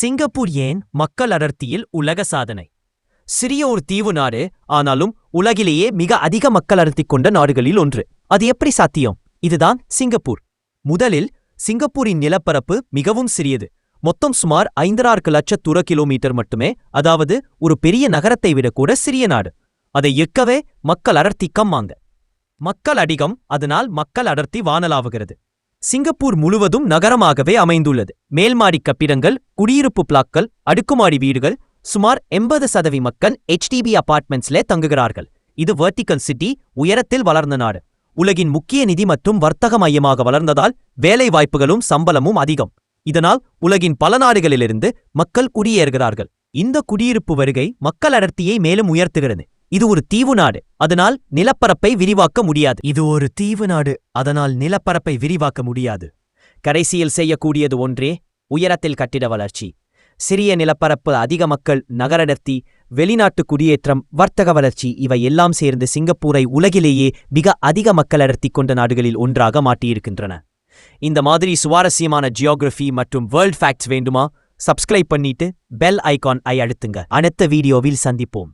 Singapore ஏன் மக்கள் அடர்த்தியில் உலக சாதனை? சிறிய ஒரு தீவு நாடு ஆனாலும் உலகிலேயே மிக அதிக மக்கள் அடர்த்தி கொண்ட நாடுகளில் ஒன்று. அது எப்படி சாத்தியம்? இதுதான் சிங்கப்பூர். முதலில் சிங்கப்பூரின் நிலப்பரப்பு மிகவும் சிறியது. மொத்தம் சுமார் ஐந்தராறு லட்ச துர கிலோமீட்டர் மட்டுமே அதாவது ஒரு பெரிய நகரத்தை விட கூட சிறிய நாடு. அதை எக்கவே மக்கள் அடர்த்தி கம்மாங்க. மக்கள் அதிகம் அதனால் மக்கள் அடர்த்தி வானலாவுகிறது. சிங்கப்பூர் முழுவதும் நகரமாகவே அமைந்துள்ளது. மேல்மாடி கட்டிடங்கள் குடியிருப்பு பிளாக்கள் அடுக்குமாடி வீடுகள் சுமார் எண்பது சதவி மக்கள் ஹெச்டிபி அபார்ட்மெண்ட்ஸ்ல தங்குகிறார்கள். இது வெர்டிகல் சிட்டி உயரத்தில் வளர்ந்த நாடு. உலகின் முக்கிய நிதி மற்றும் வர்த்தக மையமாக வளர்ந்ததால் வேலை வாய்ப்புகளும் சம்பளமும் அதிகம். இதனால் உலகின் பல நாடுகளிலிருந்து மக்கள் குடியேறுகிறார்கள். இந்த குடியிருப்பு வருகை மக்கள் அடர்த்தியை மேலும் உயர்த்துகிறது. இது ஒரு தீவு நாடு. அதனால் நிலப்பரப்பை விரிவாக்க முடியாது. இது ஒரு தீவு நாடு. அதனால் நிலப்பரப்பை விரிவாக்க முடியாது. கடைசியில் செய்யக்கூடியது ஒன்றே உயரத்தில் கட்டிட வளர்ச்சி. சிறிய நிலப்பரப்பு அதிக மக்கள் நகரடர்த்தி வெளிநாட்டு குடியேற்றம் வர்த்தக வளர்ச்சி இவை எல்லாம் சேர்ந்து சிங்கப்பூரை உலகிலேயே மிக அதிக மக்கள் அடர்த்தி கொண்ட நாடுகளில் ஒன்றாக மாட்டியிருக்கின்றன இந்த மாதிரி சுவாரஸ்யமான ஜியோகிரஃபி மற்றும் வேர்ல்ட் ஃபேக்ட்ஸ் வேண்டுமா? சப்ஸ்கிரைப் பண்ணிட்டு பெல் ஐகான் ஐ அழுத்துங்க. அடுத்த வீடியோவில் சந்திப்போம்.